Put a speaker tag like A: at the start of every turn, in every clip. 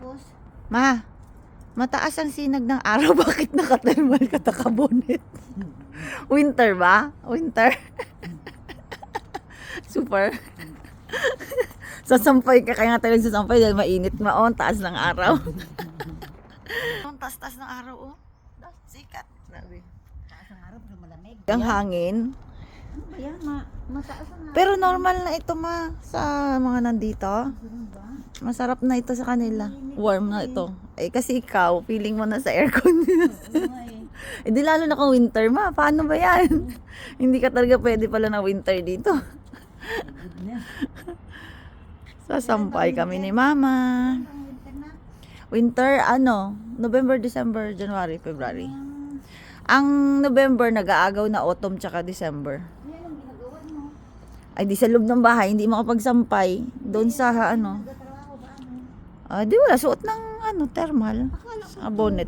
A: Tapos,
B: Ma, mataas ang sinag ng araw. Bakit nakatalmal ka takabonet? Winter ba? Winter? Super. sasampay ka. Kaya nga tayo sasampay dahil mainit maon. Taas ng araw. Ang taas-taas ng araw, oh. Sikat. Grabe.
A: taas ang araw, pero malamig.
B: Ang hangin.
A: Ba yan? Ma mataas araw.
B: Pero normal na ito, ma. Sa mga nandito. Masarap na ito sa kanila. Warm na ito. Eh, kasi ikaw, feeling mo na sa aircon.
A: Eh.
B: Eh di lalo na kung winter ma, paano ba yan? Hindi ka talaga pwede pala na winter dito. Sasampay kami ni mama.
A: Winter na.
B: Ano? November, December, January, February. Ang November, nag-aagaw na autumn tsaka December.
A: yan ang ginagawa mo.
B: Ay di sa loob ng bahay, hindi makapagsampay. Doon sa ano.
A: Ano?
B: Ah, di wala, suot ng ano, thermal. Sa bonnet.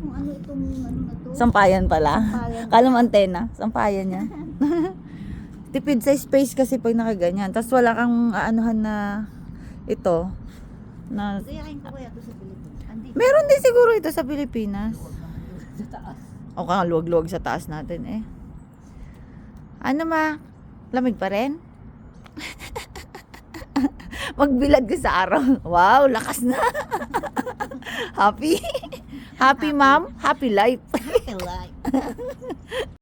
B: Sampayan pala.
A: Sampayan.
B: Kala mo antena, sampayan niya. Tipid sa space kasi pag nakaganyan. Tapos wala kang aanuhan na ito. Na, meron din siguro ito sa Pilipinas. O kang luwag-luwag sa taas natin eh. Ano ma? Lamig pa rin? Magbilad ka sa araw. Wow, lakas na. Happy? Happy ma'am? Happy life.
A: Happy life.